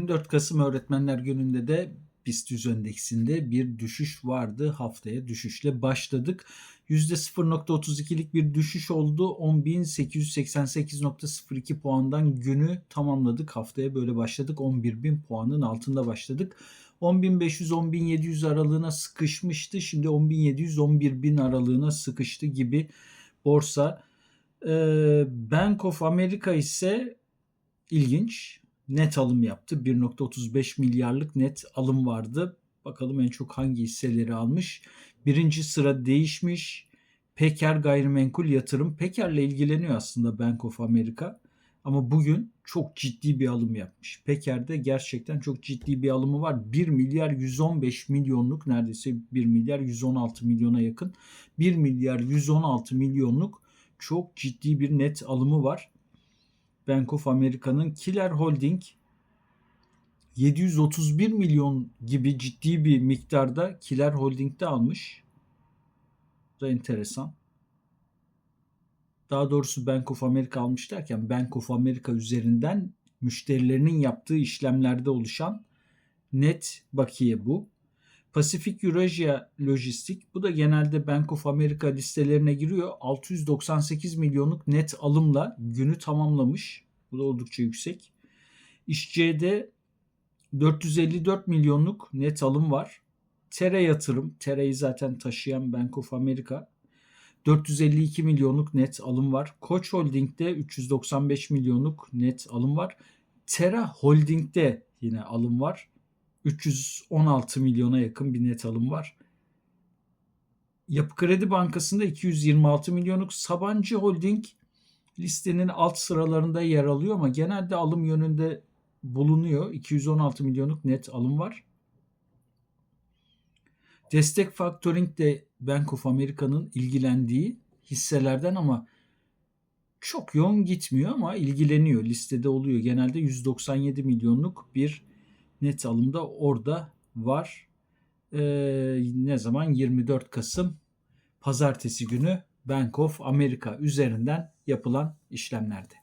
24 Kasım Öğretmenler Günü'nde de BIST 100 endeksinde bir düşüş vardı. Haftaya düşüşle başladık. %0.32'lik bir düşüş oldu. 10.888.02 puandan günü tamamladık. Haftaya böyle başladık. 11.000 puanın altında başladık. 10.500-10.700 aralığına sıkışmıştı. Şimdi 10.700-11.000 aralığına sıkıştı gibi borsa. Ee, Bank of America ise ilginç. Net alım yaptı. 1.35 milyarlık net alım vardı. Bakalım en çok hangi hisseleri almış. Birinci sıra değişmiş. Peker Gayrimenkul Yatırım. Peker'le ilgileniyor aslında Bank of America. Ama bugün çok ciddi bir alım yapmış. Peker'de gerçekten çok ciddi bir alımı var. 1 milyar 115 milyonluk neredeyse 1 milyar 116 milyona yakın. 1 milyar 116 milyonluk çok ciddi bir net alımı var. Bank of America'nın Killer Holding 731 milyon gibi ciddi bir miktarda Killer Holding'de almış. Bu da enteresan. Daha doğrusu Bank of America almış derken Bank of America üzerinden müşterilerinin yaptığı işlemlerde oluşan net bakiye bu. Pasifik Eurasia Lojistik bu da genelde Bank of America listelerine giriyor. 698 milyonluk net alımla günü tamamlamış. Bu da oldukça yüksek. İşçe'de 454 milyonluk net alım var. Tere yatırım, Tere'yi zaten taşıyan Bank of America 452 milyonluk net alım var. Koç Holding'de 395 milyonluk net alım var. Tera Holding'de yine alım var. 316 milyona yakın bir net alım var. Yapı Kredi Bankası'nda 226 milyonluk Sabancı Holding listenin alt sıralarında yer alıyor ama genelde alım yönünde bulunuyor. 216 milyonluk net alım var. Destek Factoring de Bank of America'nın ilgilendiği hisselerden ama çok yoğun gitmiyor ama ilgileniyor. Listede oluyor. Genelde 197 milyonluk bir net alımda orada var. Ee, ne zaman? 24 Kasım pazartesi günü Bank of America üzerinden yapılan işlemlerde.